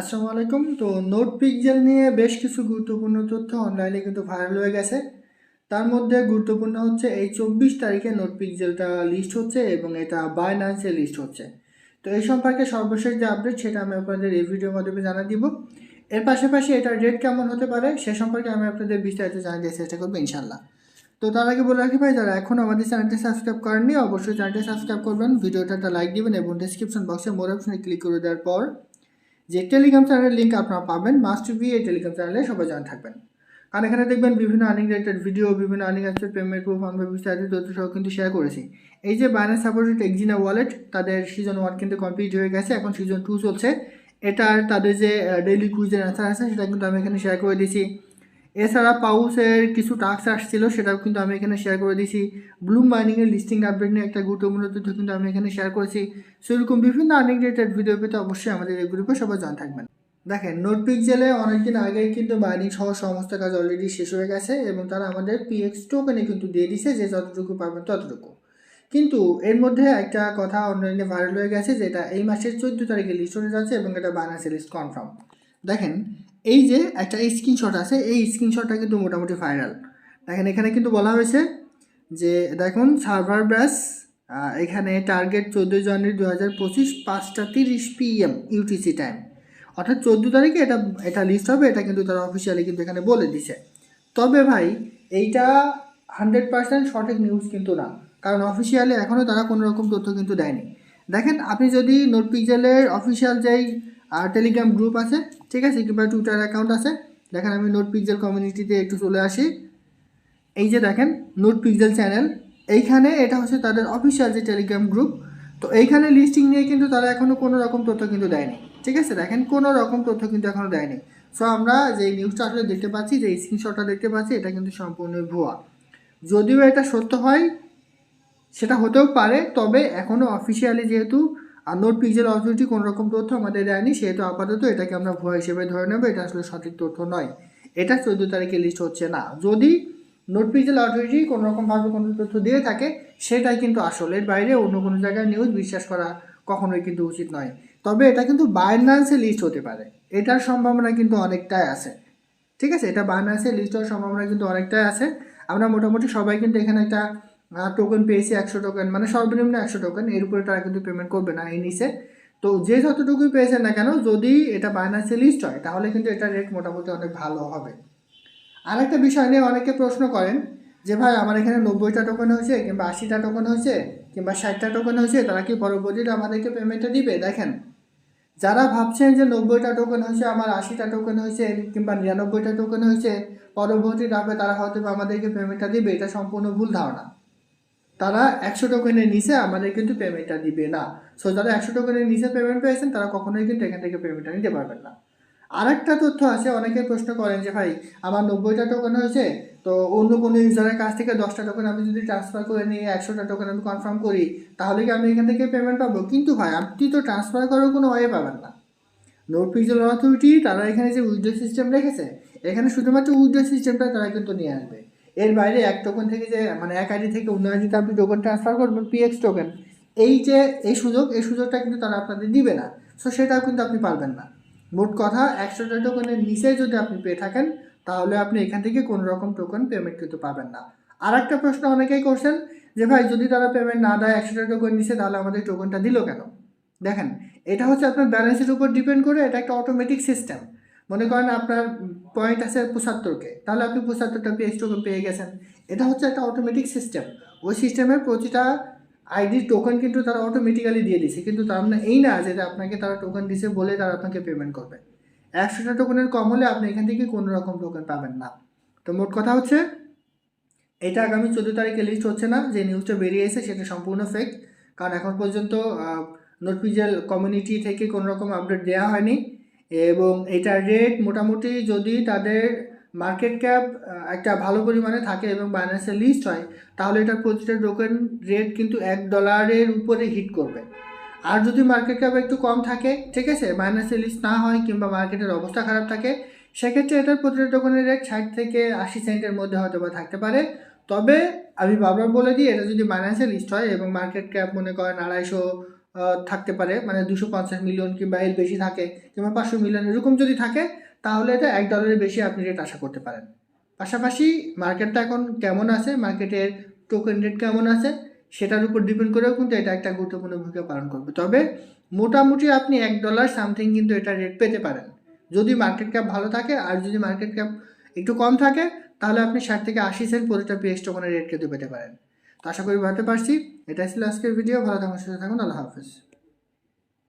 আসসালামু আলাইকুম। তো নোট পিকজেল নিয়ে বেশ কিছু গুরুত্বপূর্ণ তথ্য অনলাইনে কিন্তু ভাইরাল হয়ে গেছে। তার মধ্যে গুরুত্বপূর্ণ হচ্ছে, এই চব্বিশ তারিখে নোট পিকজেলটা লিস্ট হচ্ছে এবং এটা বাইনান্সে লিস্ট হচ্ছে। তো এই সম্পর্কে সর্বশেষ যে আপডেট সেটা আমি আপনাদের এই ভিডিওর মাধ্যমে জানা দিব। এর পাশাপাশি এটার রেট কেমন হতে পারে সে সম্পর্কে আমি আপনাদের বিস্তারিত দেওয়ার চেষ্টা করব ইনশাল্লাহ তো তার আগে বলে রাখি ভাই, যারা এখন আমাদের চ্যানেলটি সাবস্ক্রাইব করেননি, অবশ্যই চ্যানেলটি সাবস্ক্রাইব করবেন। ভিডিওটা লাইক দিবেন এবং ডিসক্রিপশন বক্সে মোর অপশনে ক্লিক করে দেওয়ার পর যে টেলিগ্রাম চ্যানেলের লিঙ্ক আপনারা পাবেন মাস্ট বি এই টেলিগ্রাম চ্যানেলে সবাই জানা থাকবেন। কারণ এখানে দেখবেন বিভিন্ন আর্নিং রিলেটেড ভিডিও বিভিন্ন আর্নিং অ্যাপসের পেমেন্ট প্রুফ আমরা বিস্তারিত তথ্য সহ কিন্তু শেয়ার করেছি। এই যে বাইনান্স সাপোর্টেড এক্সিনা ওয়ালেট তাদের সিজন ওয়ান কিন্তু কমপ্লিট হয়ে গেছে, এখন সিজন টু চলছে। এটার তাদের যে ডেইলি কুইজের অ্যান্সার আছে, সেটা কিন্তু আমি এখানে শেয়ার করে দিয়েছি। এছাড়া পাউসের কিছু টাস্ক আসছিল, সেটাও কিন্তু আমি এখানে শেয়ার করে দিয়েছি। ব্লুম মাইনিংয়ের লিস্টিং আপডেট নিয়ে একটা গুরুত্বপূর্ণ তথ্য কিন্তু আমি এখানে শেয়ার করেছি। সেরকম বিভিন্ন আর্নিং রিলেটেড ভিডিও পেতে অবশ্যই আমাদের এই গ্রুপে সবাই জয়েন থাকবেন। দেখেন নোট পিকজেলে অনেকদিন আগেই কিন্তু মাইনিং সহ সমস্ত কাজ অলরেডি শেষ হয়ে গেছে এবং তারা আমাদের পিএক্স টোকেনে কিন্তু দিয়ে দিছে যে যতটুকু পাবেন ততটুকু। কিন্তু এর মধ্যে একটা কথা অনলাইনে ভাইরাল হয়ে গেছে, যেটা এই মাসের চোদ্দ তারিখে লিস্ট হয়ে যাচ্ছে এবং এটা বানাসে লিস্ট কনফার্ম দেখেন এই যে একটা স্ক্রিনশট আছে, এই স্ক্রিনশটটা কিন্তু মোটামুটি ভাইরাল দেখেন, এখানে কিন্তু বলা হয়েছে যে, দেখুন সার্ভার ব্রাস এখানে টার্গেট চোদ্দোই জানুয়ারি দু হাজার পঁচিশ পাঁচটা তিরিশ পিএম ইউটিসি টাইম অর্থাৎ চোদ্দ তারিখে এটা এটা লিস্ট হবে, এটা কিন্তু তারা অফিসিয়ালি কিন্তু এখানে বলে দিছে। তবে ভাই, এইটা হান্ড্রেড পার্সেন্ট সঠিক নিউজ কিন্তু না। কারণ অফিসিয়ালি এখনও তারা কোনো রকম তথ্য কিন্তু দেয়নি। দেখেন, আপনি যদি নোট পিকজেলের অফিসিয়াল যেই টেলিগ্রাম গ্রুপ আছে, ঠিক আছে? কিংবা টুইটার অ্যাকাউন্ট আছে। দেখেন আমি নোট পিকজেল কমিউনিটিতে একটু চলে আসি। এই যে দেখেন নোট পিকজেল চ্যানেল এইখানে এটা হচ্ছে তাদের অফিসিয়াল যে টেলিগ্রাম গ্রুপ তো এইখানে লিস্টিং নিয়ে কিন্তু তারা এখনও কোনো রকম তথ্য কিন্তু দেয়নি। ঠিক আছে? দেখেন, কোনো রকম তথ্য কিন্তু এখনও দেয়নি। সো আমরা যে নিউজটা আসলে দেখতে পাচ্ছি যে স্ক্রিনশটটা দেখতে পাচ্ছি, এটা কিন্তু সম্পূর্ণ ভুয়া। যদিও এটা সত্য হয়, সেটা হতেও পারে, তবে এখনও অফিসিয়ালি যেহেতু আর নোট পিকজেল অথরিটি কোনো রকম তথ্য আমাদের দেয়নি, সেহেতু আপাতত এটাকে আমরা ভুয়া হিসেবে ধরে নেব, এটা আসলে সঠিক তথ্য নয়। এটা চোদ্দ তারিখে লিস্ট হচ্ছে না। যদি নোট পিকজেল অথরিটি কোনো রকমভাবে কোনো তথ্য দিয়ে থাকে, সেটাই কিন্তু আসলের বাইরে, অন্য কোনো জায়গায় নিউজ বিশ্বাস করা কখনোই কিন্তু উচিত নয়। তবে এটা কিন্তু বাইনান্সে লিস্ট হতে পারে। এটার সম্ভাবনা কিন্তু অনেকটাই আছে। ঠিক আছে? এটা বাইনান্সে লিস্ট হওয়ার সম্ভাবনা কিন্তু অনেকটাই আছে। আমরা মোটামুটি সবাই কিন্তু এখানে একটা টোকেন পেয়েছি একশো টোকেন মানে সর্বনিম্ন একশো টোকেন এর উপরে তারা কিন্তু পেমেন্ট করবে না এই নিচে। তো যে যতটুকুই পেয়েছেন না কেন, যদি এটা বাইনান্সে লিস্ট হয়, তাহলে কিন্তু এটা রেট মোটামুটি অনেক ভালো হবে। আরেকটা বিষয় নিয়ে অনেকে প্রশ্ন করেন যে, ভাই, আমার এখানে নব্বইটা টোকেন হয়েছে, কিংবা আশিটা টোকেন হয়েছে, কিংবা ষাটটা টোকেন হয়েছে, তারা কি পরবর্তীতে আমাদেরকে পেমেন্টটা দিবে? দেখেন, যারা ভাবছেন যে, নব্বইটা টোকেন হয়েছে, আমার আশিটা টোকেন হয়েছে, কিংবা নিরানব্বইটা টোকেন হয়েছে পরবর্তী ধাপে তারা হয়তো আমাদেরকে পেমেন্টটা দিবে। এটা সম্পূর্ণ ভুল ধারণা। তারা একশো টোকেনের নিচে আমাদের কিন্তু পেমেন্টটা দিবে না। সো যারা একশো টোকেনের নিচে পেমেন্ট পেয়েছেন, তারা কখনোই কিন্তু এখান থেকে পেমেন্টটা নিতে পারবেন না। আরেকটা তথ্য আছে, অনেকে প্রশ্ন করেন যে, ভাই, আমার নব্বইটা টোকেন হয়েছে, তো অন্য কোনো ইউজারের কাছ থেকে দশটা টোকেন আমি যদি ট্রান্সফার করে নিয়ে একশোটা টোকেন আমি কনফার্ম করি, তাহলে কি আমি এখান থেকে পেমেন্ট পাবো? কিন্তু ভাই, আপনি তো ট্রান্সফার করার কোনো ওয়ে পাবেন না। নোট পিক্সেল অথরিটি তারা এখানে যে উইড্রো সিস্টেম রেখেছে, এখানে শুধুমাত্র উইড্রো সিস্টেমটা তারা কিন্তু নিয়ে আসবে। এর বাইরে এক টোকেন থেকে যে মানে এক আইডি থেকে অন্য আইডিতে আপনি টোকেন ট্রান্সফার করবেন পিএক্স টোকেন এই যে, এই সুযোগ, এই সুযোগটা কিন্তু তারা আপনাদের দিবে না। সো সেটাও কিন্তু আপনি পারবেন না। মোট কথা একশোটা টোকেনের নিচে যদি আপনি পেয়ে থাকেন, তাহলে আপনি এখান থেকে কোনো রকম টোকেন পেমেন্ট কিন্তু পাবেন না। আর একটা প্রশ্ন অনেকেই করছেন যে, ভাই, যদি তারা পেমেন্ট না দেয় একশোটা টোকেন নিচে, তাহলে আমাদের টোকেনটা দিল কেন? দেখেন, এটা হচ্ছে আপনার ব্যালেন্সের উপর ডিপেন্ড করে, এটা একটা অটোমেটিক সিস্টেম মনে করেন আপনার পয়েন্ট আছে পঁচাত্তরকে তাহলে আপনি পঁচাত্তরটা পিএস টোকেন পেয়ে গেছেন। এটা হচ্ছে একটা অটোমেটিক সিস্টেম ওই সিস্টেমের প্রতিটা আইডি টোকেন কিন্তু তারা অটোমেটিক্যালি দিয়ে দিছে কিন্তু তার মানে এই না যে আপনাকে তারা টোকেন দিছে বলে তারা আপনাকে পেমেন্ট করবে। একশোটা টোকেনের কম হলে আপনি এখান থেকে কোনো রকম টোকেন পাবেন না। তো মোট কথা হচ্ছে, এটা আগামী চোদ্দ তারিখে লিস্ট হচ্ছে না। যে নিউজটা বেরিয়ে এসে সেটা সম্পূর্ণ ফেক কারণ এখন পর্যন্ত নোটপিজেল কমিউনিটি থেকে কোনো রকম আপডেট দেওয়া হয়নি। এবং এটার রেট মোটামুটি যদি তাদের মার্কেট ক্যাপ একটা ভালো পরিমাণে থাকে এবং বাইন্যান্সে লিস্ট হয়, তাহলে এটার প্রতিটা টোকেন রেট কিন্তু এক ডলারের উপরে হিট করবে। আর যদি মার্কেট ক্যাপ একটু কম থাকে, ঠিক আছে বাইন্যান্সে লিস্ট না হয় কিংবা মার্কেটের অবস্থা খারাপ থাকে, সেক্ষেত্রে এটার প্রতিটা টোকেনের রেট ষাট থেকে আশি সেন্টের মধ্যে হয়তো বা থাকতে পারে। তবে আমি বারবার বলে দিই, এটা যদি বাইন্যান্সে লিস্ট হয় এবং মার্কেট ক্যাপ মনে করেন আড়াইশো থাকতে পারে। মানে দুশো পঞ্চাশ মিলিয়ন কিংবা এর বেশি থাকে কিংবা পাঁচশো মিলিয়ন, এরকম যদি থাকে, তাহলে এটা এক ডলারের বেশি আপনি রেট আশা করতে পারেন। পাশাপাশি মার্কেটটা এখন কেমন আছে? মার্কেটের টোকেন রেট কেমন আছে? সেটার উপর ডিপেন্ড করেও কিন্তু এটা একটা গুরুত্বপূর্ণ ভূমিকা পালন করবে। তবে মোটামুটি আপনি এক ডলার সামথিং কিন্তু এটা রেট পেতে পারেন। যদি মার্কেট ক্যাপ ভালো থাকে আর যদি মার্কেট ক্যাপ একটু কম থাকে, তাহলে আপনি ষাট থেকে আশি সেন্ট প্রতিটা পিএস টোকনের রেট কিন্তু পেতে পারেন। আশা করি ভাবতে পারছি। এটাই ছিল আজকের ভিডিও ভালো থাকুন সুস্থ থাকুন। আল্লাহ হাফেজ।